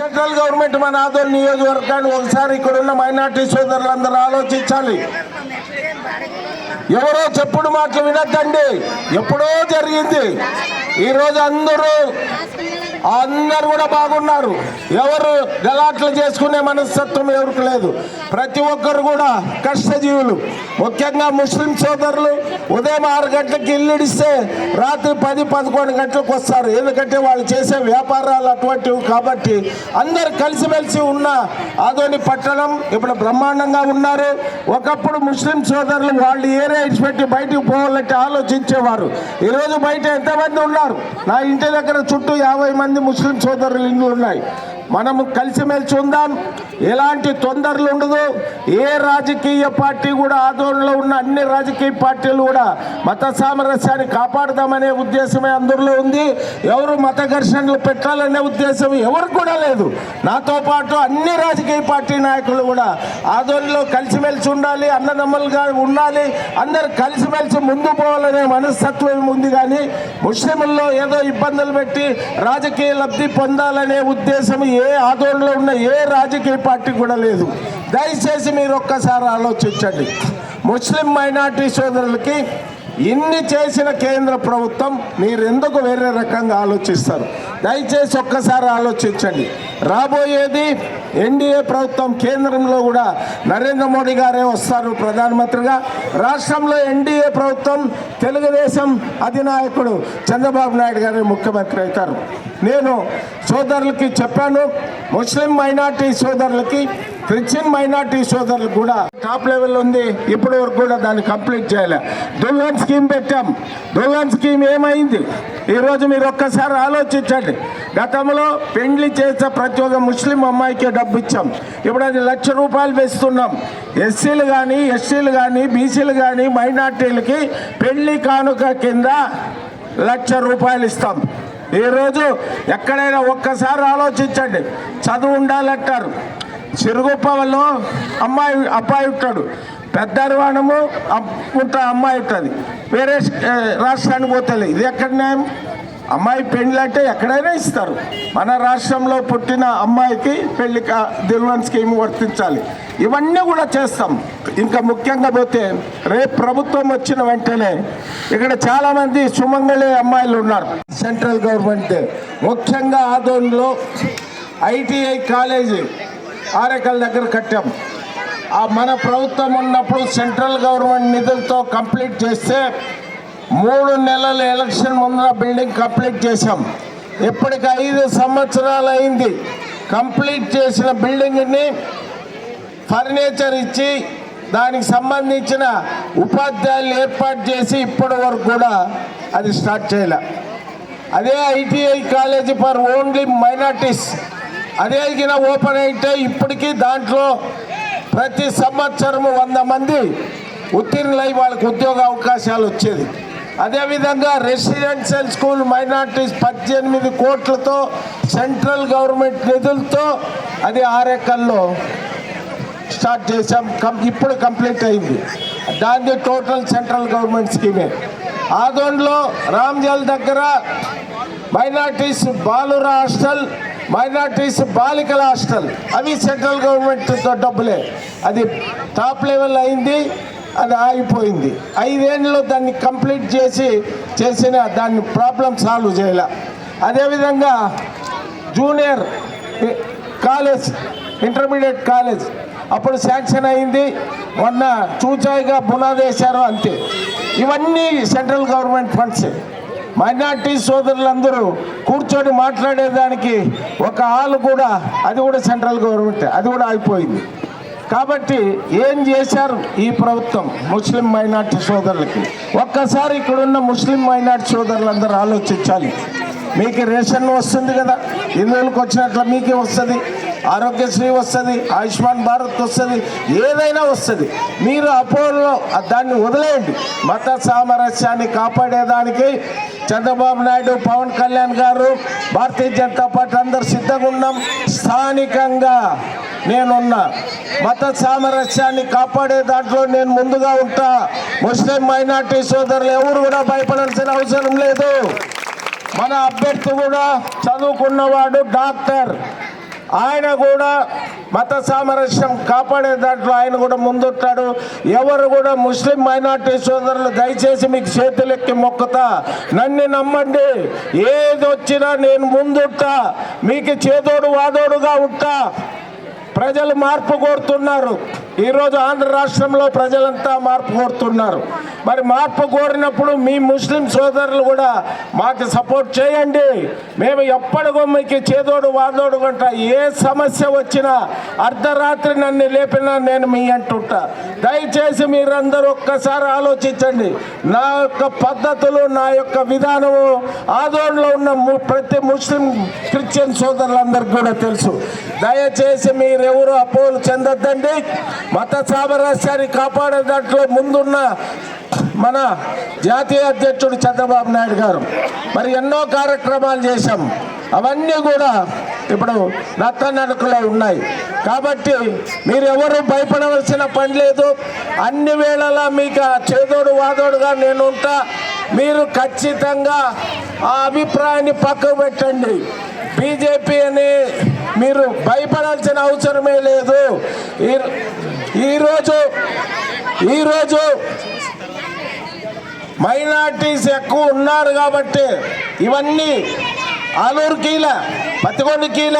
Central government మన ఆదోళన నియోజకవర్గాన్ని ఒకసారి ఇక్కడ ఉన్న మైనార్టీ సోదరులందరూ ఆలోచించాలి. ఎవరో చెప్పుడు మాటలు వినద్దండి. ఎప్పుడో జరిగింది. ఈరోజు అందరూ అందరు కూడా బాగున్నారు. ఎవరు గలాట్లు చేసుకునే మనస్తత్వం ఎవరికి లేదు. ప్రతి ఒక్కరు కూడా కష్టజీవులు. ముఖ్యంగా ముస్లిం సోదరులు ఉదయం ఆరు గంటలకు ఇల్లుడిస్తే రాత్రి పది పదకొండు గంటలకు వస్తారు. ఎందుకంటే వాళ్ళు చేసే వ్యాపారాలు అటువంటివి కాబట్టి అందరు కలిసిమెలిసి ఉన్న ఆదోని పట్టణం ఇప్పుడు బ్రహ్మాండంగా ఉన్నారు. ఒకప్పుడు ముస్లిం సోదరులు వాళ్ళు ఏరియా ఇచ్చిపెట్టి బయటికి పోవాలంటే ఆలోచించేవారు. ఈరోజు బయట ఎంతమంది ఉన్నారు నా ఇంటి దగ్గర చుట్టూ యాభై మంది ముస్లిం సోదరులు ఇండ్లు ఉన్నాయి. మనము కలిసిమెలిసి ఉందాం. ఎలాంటి తొందరలు ఉండదు. ఏ రాజకీయ పార్టీ కూడా ఆందోళనలో ఉన్న అన్ని రాజకీయ పార్టీలు కూడా మత సామరస్యాన్ని కాపాడదామనే ఉద్దేశమే అందరిలో ఉంది. ఎవరు మత ఘర్షణలు పెట్టాలనే ఉద్దేశం ఎవరికి కూడా లేదు. నాతో పాటు అన్ని రాజకీయ పార్టీ నాయకులు కూడా ఆందోళనలో కలిసిమెలిసి ఉండాలి అన్నదమ్ములుగా ఉండాలి. అందరు కలిసిమెలిసి ముందు పోవాలనే మనస్తత్వం ఉంది కానీ ముస్లింల్లో ఏదో ఇబ్బందులు పెట్టి రాజకీయ లబ్ధి పొందాలనే ఉద్దేశం ఏ ఆందోళనలో ఉన్న ఏ రాజకీయ పార్టీ కూడా లేదు. దయచేసి మీరు ఒక్కసారి ఆలోచించండి. ముస్లిం మైనార్టీ సోదరులకి ఇన్ని చేసిన కేంద్ర ప్రభుత్వం మీరు ఎందుకు వేరే రకంగా ఆలోచిస్తారు? దయచేసి ఒక్కసారి ఆలోచించండి. రాబోయేది ఎన్డీఏ ప్రభుత్వం కేంద్రంలో కూడా నరేంద్ర మోడీ గారే వస్తారు ప్రధానమంత్రిగా. రాష్ట్రంలో ఎన్డీఏ ప్రభుత్వం తెలుగుదేశం అధినాయకుడు చంద్రబాబు నాయుడు గారే ముఖ్యమంత్రి అవుతారు. నేను సోదరులకి చెప్పాను ముస్లిం మైనార్టీ సోదరులకి క్రిస్టియన్ మైనార్టీ సోదరులు కూడా టాప్ లెవెల్ ఉంది. ఇప్పటి వరకు కూడా దాన్ని కంప్లీట్ చేయలే. దుల్హన్ స్కీమ్ పెట్టాం. దుల్హన్ స్కీమ్ ఏమైంది? ఈరోజు మీరు ఒక్కసారి ఆలోచించండి. గతంలో పెండ్లి చేసే ప్రతి ఒక్క ముస్లిం అమ్మాయికి డబ్బు ఇచ్చాం. ఇప్పుడు అది లక్ష రూపాయలు వేస్తున్నాం. ఎస్సీలు కానీ ఎస్సీలు కానీ బీసీలు కానీ మైనార్టీలకి పెళ్ళి కానుక కింద లక్ష రూపాయలు ఇస్తాం. ఈరోజు ఎక్కడైనా ఒక్కసారి ఆలోచించండి. చదువు ఉండాలంటారు. సిరుగుప్పలో అమ్మాయి అబ్బాయి ఉంటాడు. పెద్ద నిర్మాణము ఉంటా అమ్మాయి ఉంటుంది. వేరే రాష్ట్రానికి పోతుంది ఇది ఎక్కడ న్యాయం? అమ్మాయి పెళ్ళి అంటే ఎక్కడైనా ఇస్తారు. మన రాష్ట్రంలో పుట్టిన అమ్మాయికి పెళ్ళి దిల్వన్ స్కీమ్ వర్తించాలి. ఇవన్నీ కూడా చేస్తాం. ఇంకా ముఖ్యంగా పోతే రేపు ప్రభుత్వం వచ్చిన వెంటనే ఇక్కడ చాలామంది సుమంగళి అమ్మాయిలు ఉన్నారు. Central government. ముఖ్యంగా ఆదోన్లో ఐటీఐ కాలేజీ. ఆరేకల్ దగ్గర కట్టాం. ఆ మన ప్రభుత్వం ఉన్నప్పుడు సెంట్రల్ గవర్నమెంట్ నిధులతో కంప్లీట్ చేస్తే మూడు నెలల ఎలక్షన్ ముందర బిల్డింగ్ కంప్లీట్ చేశాం. ఇప్పటికి ఐదు సంవత్సరాలు అయింది. కంప్లీట్ చేసిన బిల్డింగ్ని ఫర్నిచర్ ఇచ్చి దానికి సంబంధించిన ఉపాధ్యాయులు ఏర్పాటు చేసి ఇప్పటి వరకు కూడా అది స్టార్ట్ చేయలే. అదే ITI college for only minorities. అడిగిన ఓపెన్ అయితే ఇప్పటికీ దాంట్లో ప్రతి సంవత్సరం వంద మంది ఉత్తీర్ణులై వాళ్ళకి ఉద్యోగ అవకాశాలు వచ్చేది. అదేవిధంగా రెసిడెన్షియల్ స్కూల్ మైనార్టీస్ పద్దెనిమిది కోట్లతో సెంట్రల్ గవర్నమెంట్ నిధులతో అది ఆరేకల్లో స్టార్ట్ చేసాం కం- ఇప్పుడు కంప్లీట్ అయింది. దాన్ని టోటల్ సెంట్రల్ గవర్నమెంట్ స్కీమే. ఆదోన్లో రామ్జల్ దగ్గర మైనార్టీస్ బాలుర హాస్టల్ మైనార్టీస్ బాలికల హాస్టల్ అవి సెంట్రల్ గవర్నమెంట్తో డబ్బులే. అది టాప్ లెవెల్ అయింది అది ఆగిపోయింది. ఐదేళ్ళలో దాన్ని కంప్లీట్ చేసి చేసిన దాన్ని ప్రాబ్లం సాల్వ్ చేయాల. అదేవిధంగా జూనియర్ కాలేజ్ ఇంటర్మీడియట్ కాలేజ్ అప్పుడు శాంక్షన్ అయింది. మొన్న చూచాయిగా బునాదేశారు అంతే. ఇవన్నీ సెంట్రల్ గవర్నమెంట్ ఫండ్స్. మైనార్టీ సోదరులందరూ కూర్చొని మాట్లాడేదానికి ఒక హాల్ కూడా అది కూడా సెంట్రల్ గవర్నమెంట్ అది కూడా ఆగిపోయింది. కాబట్టి ఏం చేశారు ఈ ప్రభుత్వం ముస్లిం మైనార్టీ సోదరులకి? ఒక్కసారి ఇక్కడున్న ముస్లిం మైనార్టీ సోదరులందరూ ఆలోచించాలి. మీకు రేషన్ వస్తుంది కదా హిందువులకు వచ్చినట్లు మీకే వస్తుంది ఆరోగ్యశ్రీ వస్తుంది ఆయుష్మాన్ భారత్ వస్తుంది ఏదైనా వస్తుంది. మీరు అపోలో దాన్ని వదిలేయండి. మత సామరస్యాన్ని కాపాడేదానికి చంద్రబాబు నాయుడు పవన్ కళ్యాణ్ గారు భారతీయ జనతా పార్టీ అందరు సిద్ధంగా ఉన్నాం. స్థానికంగా నేనున్నా. మత సామరస్యాన్ని కాపాడే దాంట్లో నేను ముందుగా ఉంటా. ముస్లిం మైనార్టీ సోదరులు ఎవరు కూడా భయపడాల్సిన అవసరం లేదు. మన అభ్యర్థి కూడా చదువుకున్నవాడు డాక్టర్. ఆయన కూడా మత సామరస్యం కాపాడే దాంట్లో ఆయన కూడా ముందుంటాడు. ఎవరు కూడా ముస్లిం మైనార్టీ సోదరులు దయచేసి మీకు చేతులెక్కి మొక్కుతా. నన్ను నమ్మండి. ఏది వచ్చినా నేను ముందుంటా. మీకు చేదోడు వాదోడుగా ఉంటా. ప్రజలు మార్పు కోరుతున్నారు. ఈరోజు ఆంధ్ర రాష్ట్రంలో ప్రజలంతా మార్పు కోరుతున్నారు. మరి మార్పు కోరినప్పుడు మీ ముస్లిం సోదరులు కూడా మాకు సపోర్ట్ చేయండి. మేము ఎప్పటికో మీకు చేదోడు వాదోడు గంట ఏ సమస్య వచ్చినా అర్ధరాత్రి నన్ను లేపినా నేను మీ అంటుంటా. దయచేసి మీరందరూ ఒక్కసారి ఆలోచించండి. నా యొక్క పద్ధతులు నా యొక్క విధానము ఆదోళనలో ఉన్న ము- ప్రతి ముస్లిం క్రిస్టియన్ సోదరులందరికీ కూడా తెలుసు. దయచేసి మీరెవరు అపోలు చెందొద్దండి. మత సామరస్యాన్ని కాపాడే దాంట్లో ముందున్న మన జాతీయ అధ్యక్షుడు చంద్రబాబు నాయుడు గారు. మరి ఎన్నో కార్యక్రమాలు చేశాం. అవన్నీ కూడా ఇప్పుడు నత్తనడకలో ఉన్నాయి. కాబట్టి మీరెవరు భయపడవలసిన పని లేదు. అన్ని వేళలా మీకు చేదోడు వాదోడుగా నేను ఉంటా. మీరు ఖచ్చితంగా ఆ అభిప్రాయాన్ని పక్కకు పెట్టండి. బీజేపీ అని మీరు భయపడాల్సిన అవసరమే లేదు. ఈ- ఈరోజు ఈరోజు మైనార్టీస్ ఎక్కువ ఉన్నారు కాబట్టి ఇవన్నీ ఆలూరు కీల పత్తికొండ కీల